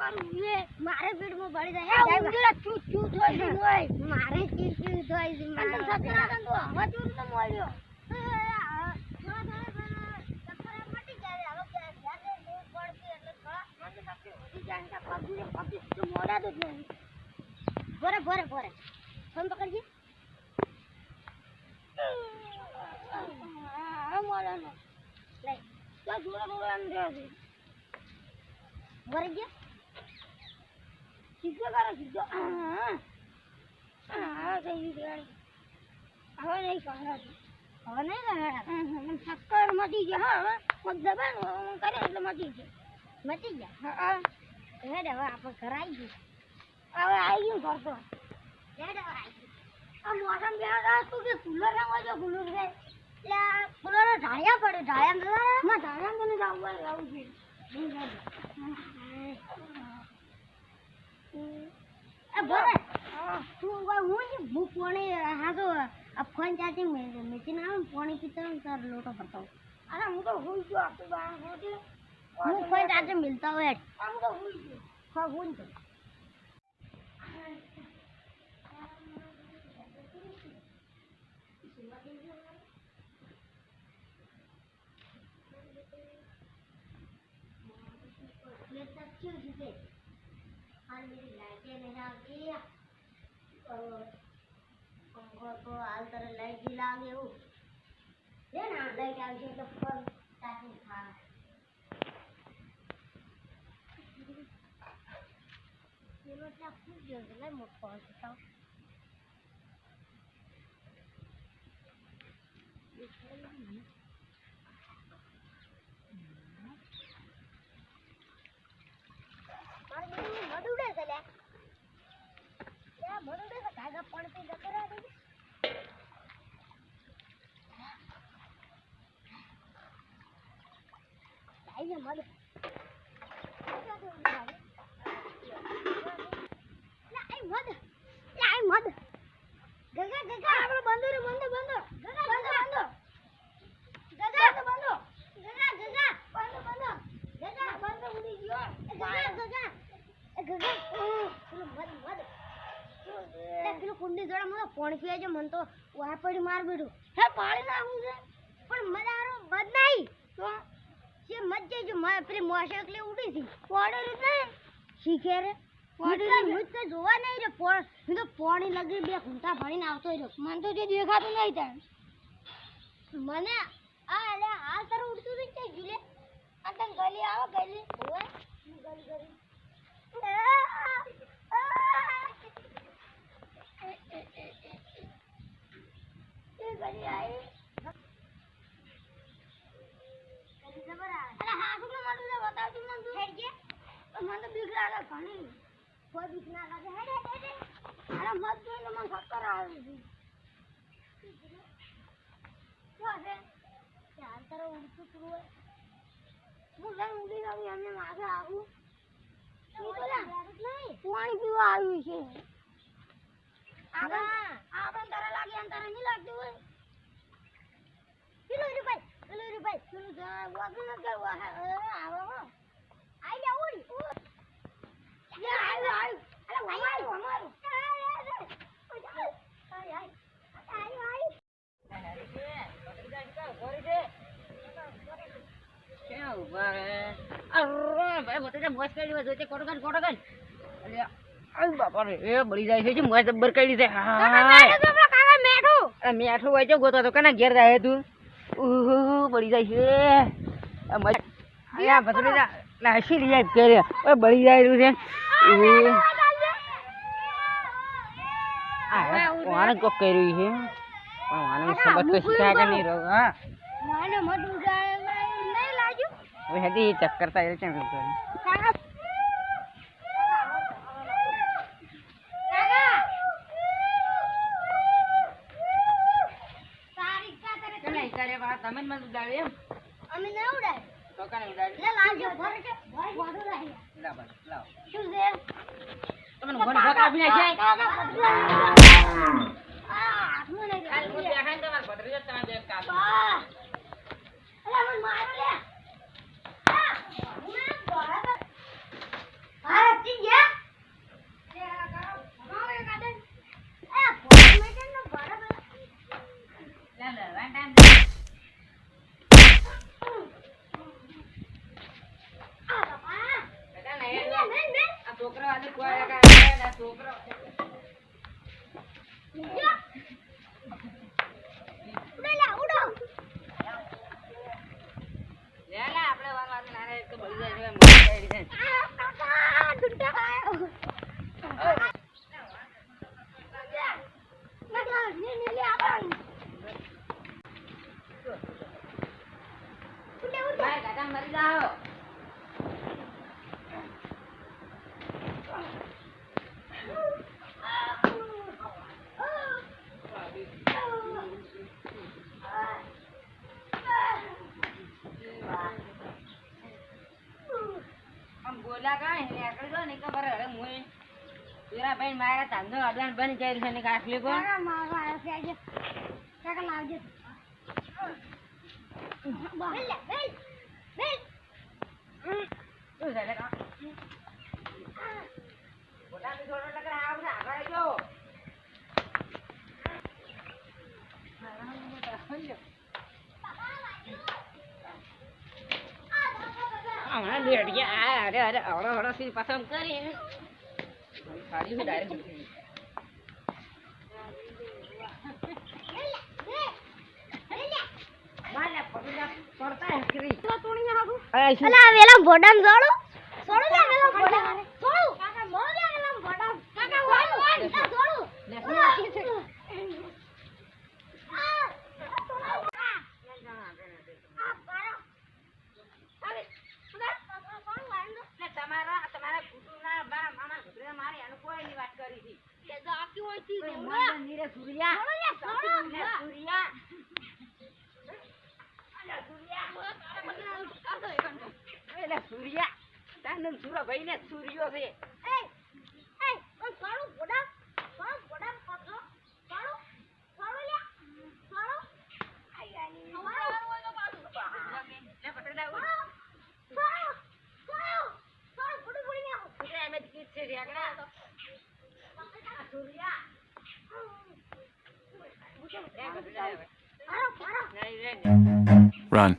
એ મારે પેટમાં ભરી આ જાય ઉંદરા ચૂ ચૂ થઈ ગયું હોય મારે ચીડ ચીડ થાય છે અને મારે સતરાગન તો હવે ચૂર તો મળ્યો ભરે ભરે ભરે. ફોન પકડજે. ભરે જે હવે નહીં કહે હવે નહીં કહેવાના શક્કર મટી ગયા હા હવે. દબાણ કરે એટલે મટી જાય મચી ગયા? હા હેડ હવે આપણે ઘર આવી ગયું. હવે આવી ગયું હેડ હવે આવી ગયું. આ મોસમ બેહાડા તું કે કુલર રંગવા જો કુલર છે એટલે ફૂલોનો ઢાળિયા પડે ઢાળિયા માં ધારા મને જાવું આવું છે એ ભરે તું કોઈ હું જ હું પોણી હા તો આ ફોન ચાર્જિંગ મેચીન આવે ને પોણી પીતો ને તાર લોટો ભરતો હોઉં. અરે હું તો હુઈ ગયો આપી બહાર હોતી હું ફોન ચાર્જિંગ મિલતા હોય હેડ. આમ તો હુઈ ગયો હા હું જ છું. ये तक पंखो को हाल तरह लाइट जला गए हो ये ना लाइट आ गई तो फोन चार्जिंग था ये मतलब खूब जल्दी मैं मुझ पहुंच सकता हूँ જતો મન છે મને તો વાય પડી માર બેઠું હે પાણી નાખું છે. પણ મજારો મત નહીં. તો જે મધ જે જો મ- પેલી મોસકલી ઉડી હતી. પાણી રીત નહીં શીખે રે? મુજ તો જોવા નહીં રે પોણ હું તો પોણી લગી બે ઘૂંટા ભરીને આવતો રહ્યો. મને તો જે દેખાતું નહીં ત્યાં. મને આ અરે આ સર ઉડતું રહી છે જુલે. આ તને ગલી આવો ગલી. હોય હું ગલી ગલી. પણ પીવા આવ્યું છે. હા આપણે તારા લાગે અને તારા નહીં લાગતું હોય? પેલું રૂપાઈ પેલું રૂપાઈ પેલું વાગી ન કરવા આવે હો. આઈ જા ઉડી લે આવ્યું આવ્યું અરે અમારું અમારું. બળી જાય છે મોજ જબ્બર કરી છે મેઠું. હોય છે ગોતો તો કના ઘેર જાય તું? ઉહુ બળી જાય છે. આ મજ- ભત્રીજા લાશી લઈ જાય કે રે. બળી જાય છે. કોણે કોક કર્યું છે. પણ વાને સબત તો શીખ્યા કે નહીં રહ્યો હા. મને મત ઉજાય નહીં લાગ્યું? હવે હજી ચક્કર થાય છે ને કાકા કાકા તારી કા તારે બા તમે મને ઉડાડ્યું એમ? અમે ન ઉડાય તો કાને ઉડાડ્યું લે લાવજો ભર કે વાડું રહી. લાવ બસ, લાવ. શું છે? તમને આપી નાખ્યા? કાકા પકડો આ લાગ્યું. દેખાય તમારા ભત્રીજા તમે બે કાપ. છોકરો આપણે વાત વાત ના રહે જાય મરી જાઓ. બોલા કાંઈ ને એકડી દો ને ખબર હવે મુએ પેલા ભાઈ મારા ધંધો અડવાન બની જાય છે ને કાફલી કો. કાકા, લાવજે. હમણાં લેટ ગયા. અરે અરે અવળો અવળો થી પસંદ કરી. ડાયરેક્ટ અલા, વેલા ભોડામ જોડું? જોડું વેલા. જોડું. કાકા, વેલા. કાકા, વાળ, જોડું. તમારા તમારા કુટુંબના ઘરે મારી અનુકૂળની વાત કરી હતી કે જો આખી હોય નીરે સૂર્યા સૂર્યા એટલે સૂર્યા તાંડમ સુરાભાઈ ને સૂર્યો છે એ. સોનું, સોનું લે, સોનું. આઈ, આઈ, સોનું હોય તો પાછું. ઉતરે એમ જ કીધ છે રેગડા સૂર્યા નહીં, નહીં. Run.